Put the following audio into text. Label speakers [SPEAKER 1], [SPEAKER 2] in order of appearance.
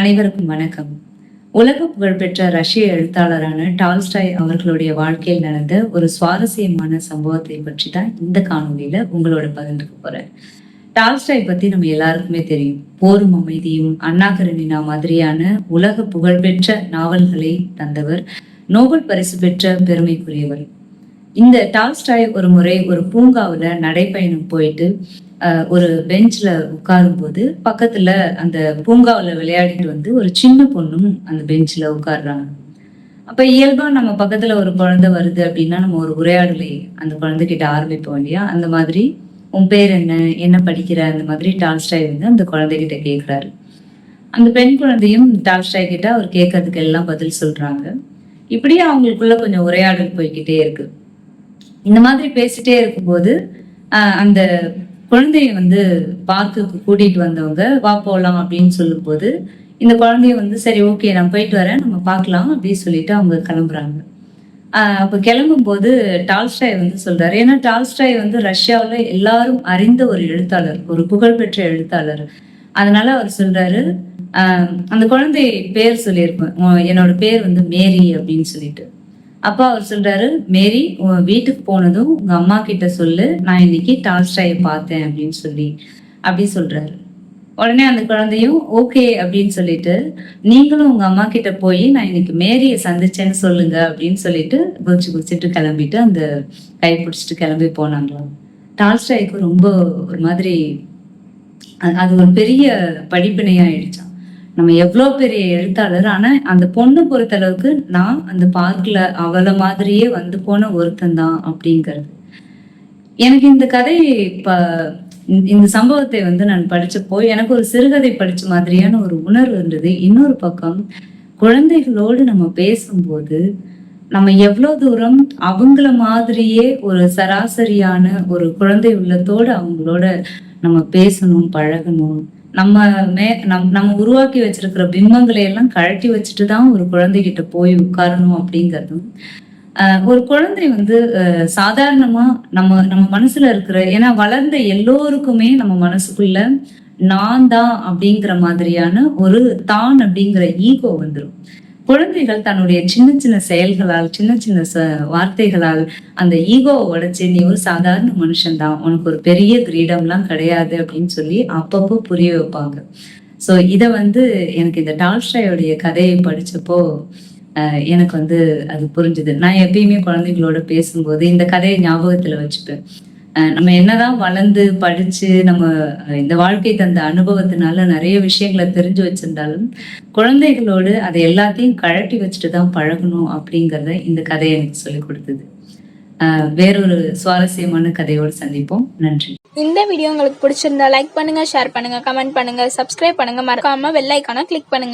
[SPEAKER 1] அனைவருக்கும் வணக்கம். உலக புகழ்பெற்ற ரஷ்ய எழுத்தாளரான டால்ஸ்டாய் அவர்களுடைய வாழ்க்கையில் நடந்த ஒரு சுவாரஸ்யமான சம்பவத்தை பற்றி தான் இந்த காணொலியில உங்களோட பகிர்ந்துக்க போறேன். டால்ஸ்டாய் பத்தி நம்ம எல்லாருக்குமே தெரியும். போரும் அமைதியும் அண்ணா கரனினா மாதிரியான உலக புகழ்பெற்ற நாவல்களை தந்தவர் நோபல் பரிசு பெற்ற பெருமைக்குரியவர். இந்த டால்ஸ்டாய் ஒரு முறை ஒரு பூங்காவில் நடைப்பயணம் போயிட்டு ஒரு பெஞ்சில் உட்காரும் போது பக்கத்தில் அந்த பூங்காவில் விளையாடிட்டு வந்து ஒரு சின்ன பொண்ணும் அந்த பெஞ்சில் உட்காடுறாங்க அப்போ இயல்பாக நம்ம பக்கத்தில் ஒரு குழந்தை வருது அப்படின்னா நம்ம ஒரு உரையாடலை அந்த குழந்தைகிட்ட ஆரம்பிப்போம் இல்லையா? அந்த மாதிரி உன் பேர் என்ன? என்ன படிக்கிற? அந்த மாதிரி டால்ஸ்டாய் வந்து அந்த குழந்தைகிட்ட கேட்குறாரு அந்த பெண் குழந்தையும் டால்ஸ்டாய் கிட்ட அவர் கேட்கறதுக்கு எல்லாம் பதில் சொல்கிறாங்க இப்படியே அவங்களுக்குள்ள கொஞ்சம் உரையாடல் போய்கிட்டே இருக்கு. இந்த மாதிரி பேசிட்டே இருக்கும்போது அந்த குழந்தைய வந்து பார்க்குக்கு கூட்டிட்டு வந்தவங்க வா போகலாம் அப்படின்னு சொல்லும்போது இந்த குழந்தைய வந்து சரி ஓகே நான் போயிட்டு வரேன் நம்ம பார்க்கலாம் அப்படின்னு சொல்லிட்டு அவங்க கிளம்புறாங்க. அப்போ கிளம்பும்போது டால்ஸ்டாய் வந்து சொல்றாரு. ஏன்னா டால்ஸ்டாய் வந்து ரஷ்யாவில் எல்லாரும் அறிந்த ஒரு எழுத்தாளர் ஒரு புகழ்பெற்ற எழுத்தாளர். அதனால அவர் சொல்றாரு அந்த குழந்தை பேர் சொல்லியிருப்பேன். என்னோட பேர் வந்து மேரி அப்படின்னு சொல்லிட்டு. அப்பா அவர் சொல்றாரு மேரி உன் வீட்டுக்கு போனதும் உங்க அம்மா கிட்ட சொல்லு நான் இன்னைக்கு டால்ஸ்டாயை பார்த்தேன் அப்படின்னு சொல்லி அப்படி சொல்றாரு. உடனே அந்த குழந்தையும் ஓகே அப்படின்னு சொல்லிட்டு நீங்களும் உங்க அம்மா கிட்ட போய் நான் இன்னைக்கு மேரியை சந்திச்சேன்னு சொல்லுங்க அப்படின்னு சொல்லிட்டு குச்சி குச்சிட்டு கிளம்பிட்டு அந்த கை பிடிச்சிட்டு கிளம்பி போனாங்களாம். டால்ஸ்டாய்க்கு ரொம்ப ஒரு மாதிரி அது- அது ஒரு பெரிய படிப்பினையா ஆயிடுச்சாம் நம்ம எவ்வளோ பெரிய எழுத்தாளர் ஆனா அந்த பொண்ணு பொறுத்த அளவுக்கு நான் அந்த பார்க்கில் அவளை மாதிரியே வந்து போன ஒருத்தன் தான் அப்படிங்கிறது. எனக்கு இந்த கதை இப்போ இந்த- சம்பவத்தை வந்து நான் படிச்சப்போ எனக்கு ஒரு சிறுகதை படிச்ச மாதிரியான ஒரு உணர்வு இருந்தது. இன்னொரு பக்கம் குழந்தைகளோடு நம்ம பேசும்போது நம்ம எவ்வளோ தூரம் அவங்கள மாதிரியே ஒரு சராசரியான ஒரு குழந்தை உள்ளத்தோடு அவங்களோட நம்ம பேசணும் பழகணும் நம்ம மே நம் நம்ம உருவாக்கி வச்சிருக்கிற பிம்பங்களை எல்லாம் கழட்டி வச்சுட்டு தான் ஒரு குழந்தைகிட்ட போய் உட்காரணும் அப்படிங்கிறதும் ஆஹ் ஒரு குழந்தை வந்து சாதாரணமா நம்ம நம்ம மனசுல இருக்கிற ஏன்னா வளர்ந்த எல்லோருக்குமே நம்ம மனசுக்குள்ள நான் தான் அப்படிங்கிற மாதிரியான ஒரு தான் அப்படிங்கிற ஈகோ வந்துடும் குழந்தைகள் தன்னுடைய சின்ன சின்ன செயல்களால் சின்ன சின்ன ச வார்த்தைகளால் அந்த ஈகோவை உடைச்சு நீ ஒரு சாதாரண மனுஷன்தான் உனக்கு ஒரு பெரிய கிரீடம்லாம் கிடையாது அப்படின்னு சொல்லி அப்பப்போ புரிய வைப்பாங்க. ஸோ இதை வந்து எனக்கு இந்த டால்ஸ்டாயோடைய கதையை படிச்சப்போ ஆஹ் எனக்கு வந்து அது புரிஞ்சுது. நான் எப்பயுமே குழந்தைகளோட பேசும்போது இந்த கதையை ஞாபகத்துல வச்சுப்பேன். நம்ம என்னதான் வளர்ந்து படிச்சு நம்ம இந்த வாழ்க்கை தந்த அனுபவத்தினால நிறைய விஷயங்களை தெரிஞ்சு வச்சிருந்தாலும் குழந்தைகளோடு அதை எல்லாத்தையும் கழட்டி வச்சுட்டு தான் பழகணும் அப்படிங்கிறத இந்த கதை எனக்கு சொல்லி கொடுத்தது. ஆஹ் வேறொரு சுவாரஸ்யமான கதையோடு சந்திப்போம். நன்றி.
[SPEAKER 2] இந்த வீடியோ உங்களுக்கு பிடிச்சிருந்தா லைக் பண்ணுங்க ஷேர் பண்ணுங்க கமெண்ட் பண்ணுங்க சப்ஸ்கிரைப் பண்ணுங்க. மறக்காம வெள்ளைக்கான கிளிக் பண்ணுங்க.